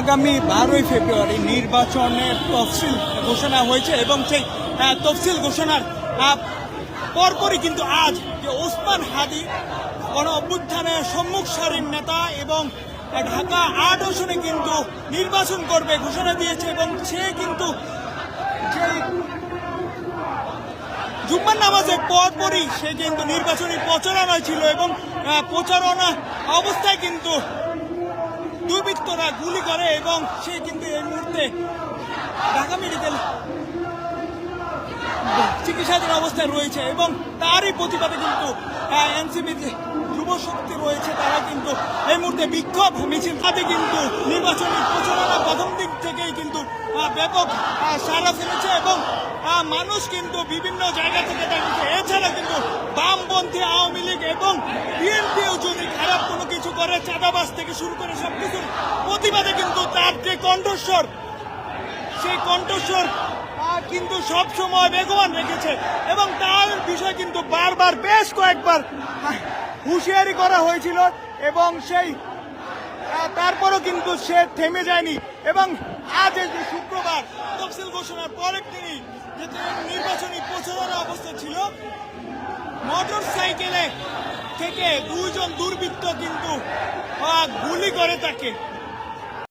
আগামী বারোই ফেব্রুয়ারি নির্বাচনের তফসিল ঘোষণা হয়েছে এবং সেই আহ, তফসিল ঘোষণার পরপরই কিন্তু আজ যে ওসমান হাদি গণ অভ্যুত্থানের সম্মুখ সারির নেতা এবং ঢাকা আট আসনে কিন্তু নির্বাচন করবে ঘোষণা দিয়েছে এবং সে কিন্তু জুম্মার নামাজের পরপরই সে কিন্তু নির্বাচনী প্রচারণায় ছিল এবং প্রচারণা অবস্থায় কিন্তু দুর্বৃত্তরা গুলি করে এবং সে কিন্তু এই মুহূর্তে ঢাকা মেডিকেল চিকিৎসাধীন অবস্থায় রয়েছে এবং তারই প্রতিবাদে কিন্তু এনসিপি যুব শক্তি রয়েছে, তারা কিন্তু এই মুহূর্তে বিক্ষোভ মিছিল। তাতে কিন্তু নির্বাচনী প্রচারণা প্রথম দিক থেকেই কিন্তু ব্যাপক সারা ফেলেছে এবং মানুষ কিন্তু বিভিন্ন জায়গা থেকে দেখছে। এছাড়া কিন্তু বামপন্থী আওয়ামী লীগ এবং করে চাঁদাবাজ থেকে শুরু করে সবকিছুর প্রতিবাদে কিন্তু তার যে কণ্ঠস্বর, সেই কণ্ঠস্বর কিন্তু সব সময় বেগবান রেখেছে এবং তার বিষয় কিন্তু বারবার বেশ কয়েকবার হুঁশিয়ারি করা হয়েছিল এবং সেই তারপরও কিন্তু সে থেমে যায়নি এবং আজ এই যে শুক্রবার তফসিল ঘোষণার পরের দিনই যে নির্বাচনী প্রচারণা অবস্থা ছিল মোটর সাইকেলে থেকে দুইজন দুর্বৃত্ত কিন্তু গুলি করে তাকে।